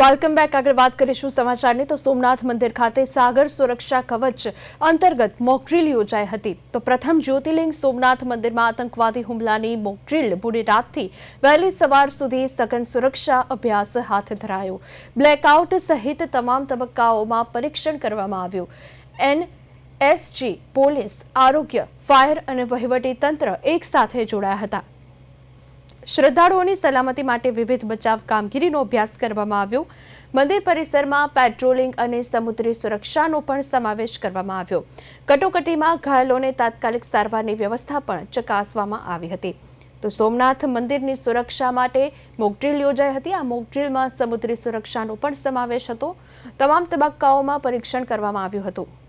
Welcome back આગળ વાત કરીશું સમાચારની. તો સોમનાથ મંદિર ખાતે સાગર સુરક્ષા કવચ અંતર્ગત મોકડ્રીલ યોજાઈ હતી. તો પ્રથમ જ્યોતિર્લિંગ સોમનાથ મંદિરમાં આતંકવાદી હુમલાની મોકડ્રીલ મોડી રાતથી વહેલી સવાર સુધી સઘન સુરક્ષા અભ્યાસ હાથ ધરાયો. બ્લેકઆઉટ સહિત તમામ તબક્કાઓમાં પરીક્ષણ કરવામાં આવ્યું. એન એસજી પોલીસ, આરોગ્ય, ફાયર અને વહીવટી તંત્ર એકસાથે જોડાયા હતા. શ્રદ્ધાળુઓની સલામતી માટે વિવિધ બચાવ કામગીરીનો અભ્યાસ કરવામાં આવ્યો. મંદિર પરિસરમાં પેટ્રોલિંગ અને સમુદ્રી સુરક્ષાનો પણ સમાવેશ કરવામાં આવ્યો. કટોકટીમાં ઘાયલોને તાત્કાલિક સારવારની વ્યવસ્થા પણ ચકાસવામાં આવી હતી. તો સોમનાથ મંદિરની સુરક્ષા માટે મોકડ્રીલ યોજાઈ હતી. આ મોકડ્રીલમાં સમુદ્રી સુરક્ષાનો પણ સમાવેશ હતો. તમામ તબક્કાઓમાં પરીક્ષણ કરવામાં આવ્યું હતું.